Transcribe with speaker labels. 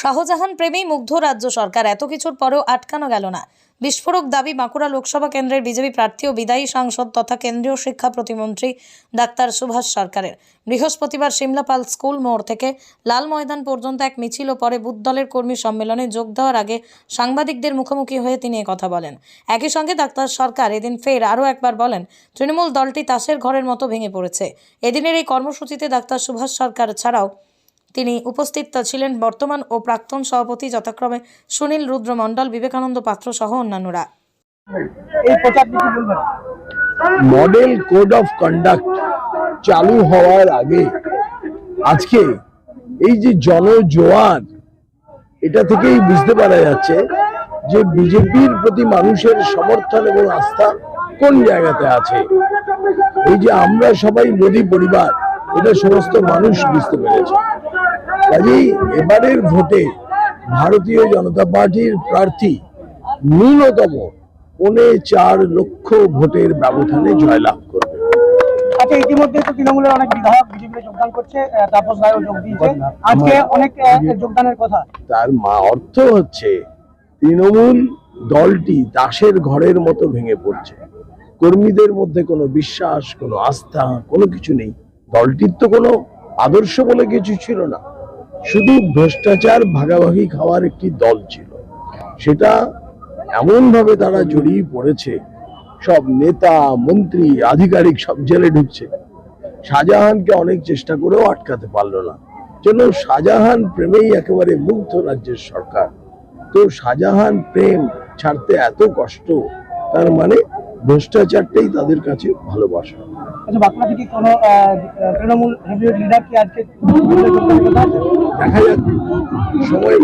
Speaker 1: শাহজাহান প্রেমী মুগ্ধ রাজ্য সরকার। এত কিছুর পরেও আটকানো গেল না। বিস্ফোরক দাবি বাঁকুড়া লোকসভা কেন্দ্রের বিজেপি প্রার্থী ও বিদায়ী সাংসদ তথা কেন্দ্রীয় শিক্ষা প্রতিমন্ত্রী ডাক্তার সুভাষ সরকারের। বৃহস্পতিবার সিমলাপাল স্কুল মোড় থেকে লাল ময়দান পর্যন্ত এক মিছিল ও পরে বুথ দলের কর্মী সম্মেলনে যোগ দেওয়ার আগে সাংবাদিকদের মুখোমুখি হয়ে তিনি কথা বলেন। একই সঙ্গে ডাক্তার সরকার এদিন ফের আরও একবার বলেন, তৃণমূল দলটি তাসের ঘরের মতো ভেঙে পড়েছে। এদিনের এই কর্মসূচিতে ডাক্তার সুভাষ সরকার ছাড়াও তিনি উপস্থিত ছিলেন বর্তমান ও প্রাক্তন সভাপতি যথাক্রমে সুনীল রুদ্র মণ্ডল বিবেকানন্দ পাত্র সহ অন্যান্যরা।
Speaker 2: মডেল কোড অফ কন্ডাক্ট চালু হওয়ার আগে আজকে এই যে জনজোয়ার এটা থেকেই বুঝতে পারা যাচ্ছে যে বিজেপির প্রতি মানুষের সমর্থন এবং আস্থা কোন জায়গাতে আছে। এই যে আমরা সবাই মোদী পরিবার, এটা সমস্ত মানুষ বুঝতে পেরেছে। কাজেই এবারের ভোটে ভারতীয় জনতা পার্টির প্রার্থী ন্যূনতম পৌনে চার লক্ষ ভোটের ব্যবধানে জয়লাভ করবে।
Speaker 3: আচ্ছা ইতিমধ্যে তো তৃণমূলের অনেক বিধায়ক বিজেপিতে যোগদান করছে তাপস রায়ও যোগ দিয়েছে। আজকে অনেক যোগদানের কথা।
Speaker 2: তার মা অর্থ হচ্ছে তৃণমূল দলটি দাসের ঘরের মতো ভেঙে পড়ছে। কর্মীদের মধ্যে কোনো বিশ্বাস কোনো আস্থা কোনো কিছু নেই। দলটির তো কোনো আদর্শ বলে কিছু ছিল না। শুধু ভ্রষ্টাচার ভাগাভাগি খাওয়ার একটি দল ছিল। সেটা এমন ভাবে তারা জড়িয়ে পড়েছে, সব নেতা, মন্ত্রী, আধিকারিক সব জেলে ঢুকছে। শাহজাহানকে অনেক চেষ্টা করেও আটকাতে পারল না। জন্য শাহজাহান প্রেমেই একেবারে মুগ্ধ রাজ্যের সরকার। তো শাহজাহান প্রেম ছাড়তে এত কষ্ট, তার মানে ভ্রষ্টাচারটাই তাদের কাছে ভালোবাসা।
Speaker 3: আচ্ছা বাঁকুড়া থেকে কোনো তৃণমূল হেভিওয়েট লিডার কি আজকে
Speaker 2: দেখা সময়